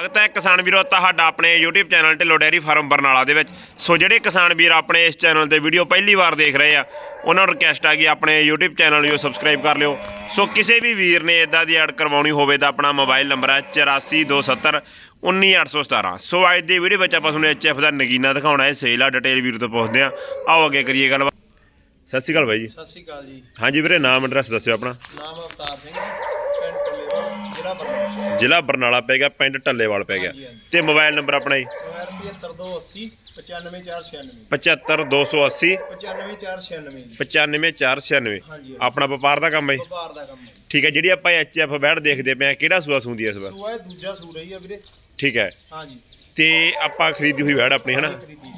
ਸਵਾਗਤ ਹੈ ਕਿਸਾਨ ਵੀਰੋ ਤੁਹਾਡਾ ਆਪਣੇ YouTube channel Dhillon dairy farm Barnala ਦੇ ਵਿੱਚ। ਸੋ ਜਿਹੜੇ ਕਿਸਾਨ ਵੀਰ ਆਪਣੇ ਇਸ ਚੈਨਲ ਤੇ ਵੀਡੀਓ ਪਹਿਲੀ ਵਾਰ ਦੇਖ ਰਹੇ ਆ ਉਹਨਾਂ ਨੂੰ ਰਿਕਵੈਸਟ ਆ ਕਿ ਆਪਣੇ YouTube ਚੈਨਲ ਨੂੰ ਸਬਸਕ੍ਰਾਈਬ ਕਰ ਲਿਓ। ਸੋ ਕਿਸੇ ਵੀ ਵੀਰ ਨੇ ਇਦਾਂ ਦੀ ਐਡ ਕਰਵਾਉਣੀ ਹੋਵੇ ਤਾਂ ਆਪਣਾ ਮੋਬਾਈਲ ਨੰਬਰ ਹੈ 8427 19817 ਸੋ ਅੱਜ ਦੀ ਵੀਡੀਓ ਵਿੱਚ ਆਪਾਂ ਤੁਹਾਨੂੰ ਐਚਐਫ ਦਾ ਨਗੀਨਾ ਦਿਖਾਉਣਾ ਹੈ ਸੇਲ ਆ ਡਿਟੇਲ ਵੀਰ ਤੋਂ ਪੁੱਛਦੇ ਆ। ਆਓ ਅੱਗੇ ਕਰੀਏ ਗੱਲ ਸਤਿ ਸ਼੍ਰੀ ਅਕਾਲ ਬਾਈ ਜੀ। ਸਤਿ ਸ਼੍ਰੀ ਅਕਾਲ ਜੀ। ਹਾਂਜੀ ਵੀਰੇ ਨਾਮ ਐਡਰੈਸ ਦੱਸਿਓ ਆਪਣਾ। ਨਾਮ ਅਵਤਾਰ ਸਿੰਘ ਜ਼ਿਲ੍ਹਾ ਬਰਨਾਲਾ। ਜ਼ਿਲ੍ਹਾ ਬਰਨਾਲਾ ਪੈ ਗਿਆ ਪਿੰਡ ਢੱਲੇਵਾਲ ਪੈ ਗਿਆ। ਹਾਂਜੀ, ਹਾਂਜੀ। ਤੇ ਮੋਬਾਈਲ ਨੰਬਰ ਆਪਣਾ ਜੀ? ਮੋਬਾਈਲ 75280 95496 75280 95496 ਜੀ। 95496 ਹਾਂਜੀ ਆਪਣਾ ਵਪਾਰ ਦਾ ਕੰਮ ਹੈ ਜੀ? ਵਪਾਰ ਦਾ ਕੰਮ ਹੈ ਠੀਕ ਹੈ ਜਿਹੜੀ ਆਪਾਂ ਐਚਐਫ ਬੈਡ ਦੇਖਦੇ ਪਏ ਆ ਕਿਹੜਾ ਸੂਆ ਸੂੰਦੀ ਹੈ ਇਸ ਵਾਰ? ਸੂਆ ਇਹ ਦੂਜਾ ਸੂ ਰਹੀ ਆ ਵੀਰੇ। ਠੀਕ ਹੈ। ਹਾਂਜੀ। ਤੇ ਆਪਾਂ ਖਰੀਦੀ ਹੋਈ ਬੈਡ ਆਪਣੀ ਹਨਾ ਖਰੀਦੀ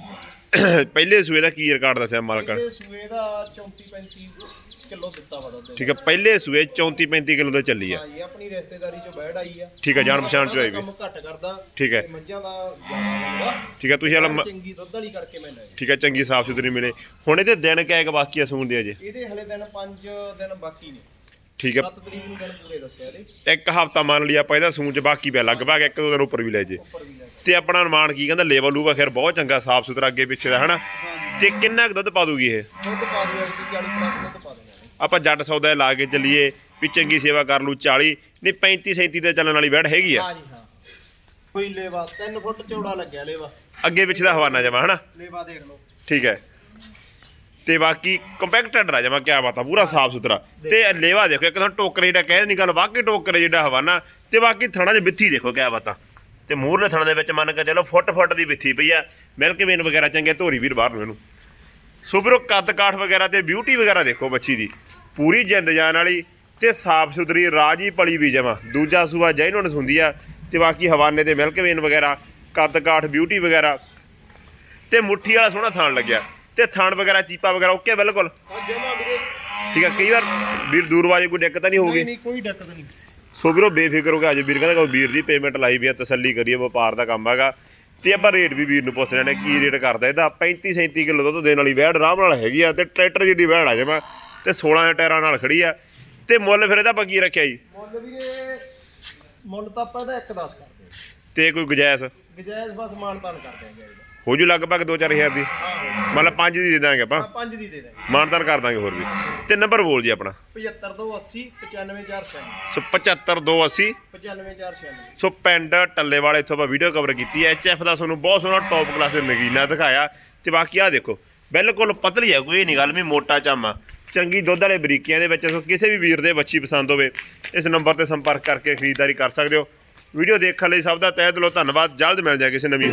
ਪਹਿਲੇ ਸੂਏ ਦਾ ਕੀ ਰਿਕਾਰਡ ਦੱਸਿਆ ਮਾਲਕਾਂ ਨੇ? ਪਹਿਲੇ ਸੂਏ ਦਾ 34 35 ਕਿਲੋ ਦਿੱਤਾ ਵਾ ਦੁੱਧ। ਠੀਕ ਹੈ ਪਹਿਲੇ ਸੂਏ 34 35 ਕਿਲੋ ਤੋਂ ਚੱਲੀ ਆ। ਹਾਂਜੀ ਆਪਣੀ ਰਿਸ਼ਤੇਦਾਰੀ ਚੋਂ ਬੈੜ ਆਈ ਆ। ਠੀਕ ਹੈ, ਜਾਣ ਪਛਾਣ ਚੋਂ ਆਈ ਵੀ। ਕੰਮ ਘੱਟ ਕਰਦਾ ਠੀਕ ਹੈ। ਤੇ ਮੱਝਾਂ ਦਾ ਜ਼ਿਆਦਾ ਹੁੰਦਾ ਠੀਕ ਹੈ ਤੁਸੀਂ ਵਾਲਾ ਚੰਗੀ ਦੁੱਧ ਵਾਲੀ ਕਰਕੇ ਮੈਂ ਲੈ ਠੀਕ ਹੈ ਚੰਗੀ ਸਾਫ਼ ਸੁਥਰੀ ਮਿਲੇ। ਹੁਣ ਇਹਦੇ ਦਿਨ ਕਿਆ ਇੱਕ ਬਾਕੀ ਆ ਸੂਣ ਦੇ ਅਜੇ? ਇਹਦੇ ਹਲੇ ਦਿਨ 5 ਦਿਨ ਬਾਕੀ ਨੇ। ਠੀਕ ਹੈ। 7 ਤਰੀਕ ਨੂੰ ਦਿਨ ਪੂਰੇ ਦੱਸਿਆ ਇਹਦੇ। ਇੱਕ ਹਫਤਾ ਮੰਨ ਲਈ ਆਪਾਂ ਇਹਦਾ ਸੂਣ ਚ ਬਾਕੀ ਪਿਆ ਲਗਭਗ ਇੱਕ ਦੋ ਦਿਨ ਉੱਪਰ ਵੀ ਲੈ ਜੇ। ਉੱਪਰ ਵੀ ਲੈ ਤੇ ਆਪਣਾ ਅਨੁਮਾਨ ਕੀ ਕਹਿੰਦਾ ਲੇਵਲ ਲੂਗਾ ਖੈਰ ਬਹੁਤ ਚੰਗਾ ਸਾਫ਼ ਸੁਥਰਾ ਅੱਗੇ ਪਿੱਛੇ ਦਾ ਹਨਾ? ਹਾਂਜੀ। ਤੇ ਕਿੰਨਾ ਕੁ ਦੁੱਧ ਪਾ ਦੂਗੀ ਇਹ? ਦੁੱਧ ਪਾ ਦਿਓ ਜੀ 40 ਪਲੱਸ ਦੁੱਧ ਪਾ ਦੇਣਾ ਆਪਾਂ ਜੱਟ ਸੌਦਾ ਲਾ ਕੇ ਚੱਲੀਏ ਵੀ ਚੰਗੀ ਸੇਵਾ ਕਰ ਲੂ 40 ਨਹੀਂ 35 37 ਤੇ ਚੱਲਣ ਵਾਲੀ ਬੈੜ ਹੈਗੀ ਆ। ਹਾਂ ਜੀ ਹਾਂ। ਕੋਈ ਲੇਵਾ 3 ਫੁੱਟ ਚੌੜਾ ਲੱਗਿਆ ਲੇਵਾ। ਅੱਗੇ ਪਿੱਛੇ ਦਾ ਹਵਾਨਾ ਜਮਾ ਹਨਾ? ਲੇਵਾ ਦੇਖ ਲਓ। ਠੀਕ ਹੈ। ਤੇ ਬਾਕੀ ਕੰਪੈਕਟਡ ਰਾ ਜਮਾ ਕਿਆ ਬਾਤ ਆ ਪੂਰਾ ਸਾਫ਼ ਸੁਥਰਾ। ਤੇ ਲੇਵਾ ਦੇਖੋ ਇੱਕ ਤਾਂ ਟੋਕਰੇ ਜਿਹੜਾ ਕਹਿ ਨਹੀਂ ਗੱਲ ਵਾਕਈ ਟੋਕਰੇ ਜਿਹੜਾ ਹਵਾਨਾ ਤੇ ਬਾਕੀ ਥਣਾ 'ਚ ਬਿੱਥੀ ਦੇਖੋ ਕਿਆ ਬਾਤ ਆ। ਤੇ ਮੂਹਰਲੇ ਥਣਾ ਦੇ ਵਿੱਚ ਮੰਨ ਕੇ ਚਲੋ ਫੁੱਟ ਫੁੱਟ ਦੀ ਬਿੱਥੀ ਪਈ ਆ। ਮਿਲਕ ਵੇਨ ਵਗੈਰਾ ਚੰਗੇ ਧੋਰੀ ਵੀਰ ਬਾਹਰ ਨੂੰ ਇਹਨੂੰ। ਸੋ ਵੀਰੋ ਕੱਦ ਕਾਠ ਵਗੈਰਾ ਤੇ ਬਿਊਟੀ ਵਗੈਰਾ ਦੇਖੋ ਬੱਚੀ ਦੀ। ਪੂਰੀ ਜਿੰਦ ਜਾਨ ਵਾਲੀ ਤੇ ਸਾਫ਼ ਸੁਥਰੀ ਰਾਜੀ ਪਲੀ ਵੀ ਜਮਾ। ਦੂਜਾ ਸੂਆ ਜੈਨੂਨ ਹੁੰਦੀ ਆ ਤੇ ਬਾਕੀ ਹਵਾਨੇ ਤੇ ਮਿਲਕ ਵੇਨ ਵਗੈਰਾ ਕੱਦ ਕਾਠ ਬਿਊਟੀ ਵਗੈਰਾ। ਤੇ ਮੁੱਠੀ ਵਾਲਾ ਸੋਹਣਾ ਥਾਣ ਲੱਗਿਆ। ਤੇ ਥਾਣ ਵਗੈਰਾ ਚੀਪਾ ਵਗੈਰਾ ਓਕੇ ਬਿਲਕੁਲ। ਆ ਜਮਾ ਵੀਰੇ ਠੀਕ ਆ ਕਈ ਵਾਰ ਵੀਰ ਦੂਰਵਾਜ ਕੋਈ ਦਿੱਕਤ ਨਹੀਂ ਹੋਊਗੀ? ਨਹੀਂ ਕੋਈ ਦਿੱਕਤ ਨਹੀਂ। ਸੋ ਵੀਰੋ ਬੇਫਿਕਰ ਹੋ ਕੇ ਆਜੋ ਵੀਰ ਕਹਿੰਦਾ ਕੋਈ ਵੀਰ ਦੀ ਪੇਮੈਂਟ ਲਾਈ ਵੀ ਆ ਤਸੱਲੀ ਕਰੀਏ ਵਪਾਰ ਦਾ ਕੰਮ ਹੈਗਾ। ਤੇ ਆਪਾਂ ਰੇਟ ਵੀ ਵੀਰ ਨੂੰ ਪੁੱਛ ਲੈਣੇ ਕੀ ਰੇਟ ਕਰਦਾ ਇਹਦਾ? 35 37 ਕਿਲੋ ਦੁੱਧ ਦੇਣ ਵਾਲੀ ਵੈੜ ਆਰਾਮ ਨਾਲ ਹੈਗੀ ਆ ਤੇ ਟਰੈਕਟਰ ਜਿੱਡੀ ਵੈੜ ਆ ਜਮਾ ਤੇ 16 ਦੇ ਟਾਇਰਾਂ ਨਾਲ ਖੜੀ ਆ। ਤੇ ਮੁੱਲ ਫਿਰ ਇਹਦਾ ਆਪਾਂ ਕੀ ਰੱਖਿਆ ਜੀ? ਮੁੱਲ ਵੀਰੇ ਮੁੱਲ ਤਾਂ ਆਪਾਂ ਇਹਦਾ 1 10 ਕਰਦੇ ਹਾਂ ਤੇ ਕੋਈ ਗੁਜਾਇਸ਼? ਗਜਾਇਜ਼ ਬਸ ਮਾਨਤਾਨ ਕਰ ਦਿਆਂਗੇ ਇਹਦਾ। ਹੋ ਜੂ ਲਗਭਗ 2-4000 ਦੀ? ਆਹੋ ਮਤਲਬ 5 ਦੀ ਦੇ ਦਾਂਗੇ ਆਪਾਂ। ਆ 5 ਦੀ ਦੇ ਦਾਂਗੇ। ਮਾਨਤਾਨ ਕਰ ਦਾਂਗੇ ਹੋਰ ਵੀ। ਤੇ ਨੰਬਰ ਬੋਲ ਜੀ ਆਪਣਾ। 75280 95496 ਸੋ 75280 95496 ਸੋ ਪਿੰਡ ਟੱਲੇਵਾਲ ਇੱਥੋਂ ਆਪਾਂ ਵੀਡੀਓ ਕਵਰ ਕੀਤੀ ਹੈ। ਐਚਐਫ ਦਾ ਤੁਹਾਨੂੰ ਬਹੁਤ ਸੋਹਣਾ ਟੌਪ ਕਲਾਸ ਨਗੀਨਾ ਦਿਖਾਇਆ। ਤੇ ਬਾਕੀ ਆ ਦੇਖੋ ਬਿਲਕੁਲ ਪਤਲੀ ਹੈ ਕੋਈ ਨਹੀਂ ਗੱਲ ਵੀ ਮੋਟਾ ਚਾਮਾ ਚੰਗੀ ਦੁੱਧ ਵਾਲੇ ਬਰੀਕੀਆਂ ਦੇ ਵਿੱਚ ਸੋ ਕਿਸੇ ਵੀ ਵੀਰ ਦੇ ਬੱਚੀ ਪਸੰਦ ਹੋਵੇ ਇਸ ਨੰਬਰ ਤੇ ਸੰਪਰਕ ਕਰਕੇ ਖਰੀਦਦਾਰੀ ਕਰ ਸਕਦੇ ਹੋ। ਵੀਡੀਓ ਦੇਖਣ ਲਈ ਸਭ ਦਾ ਤਹਿ ਦਿਲੋਂ ਧੰਨਵਾਦ। ਜਲਦ ਮਿਲ ਜਾਏ ਕਿਸੇ ਨਵੀਂ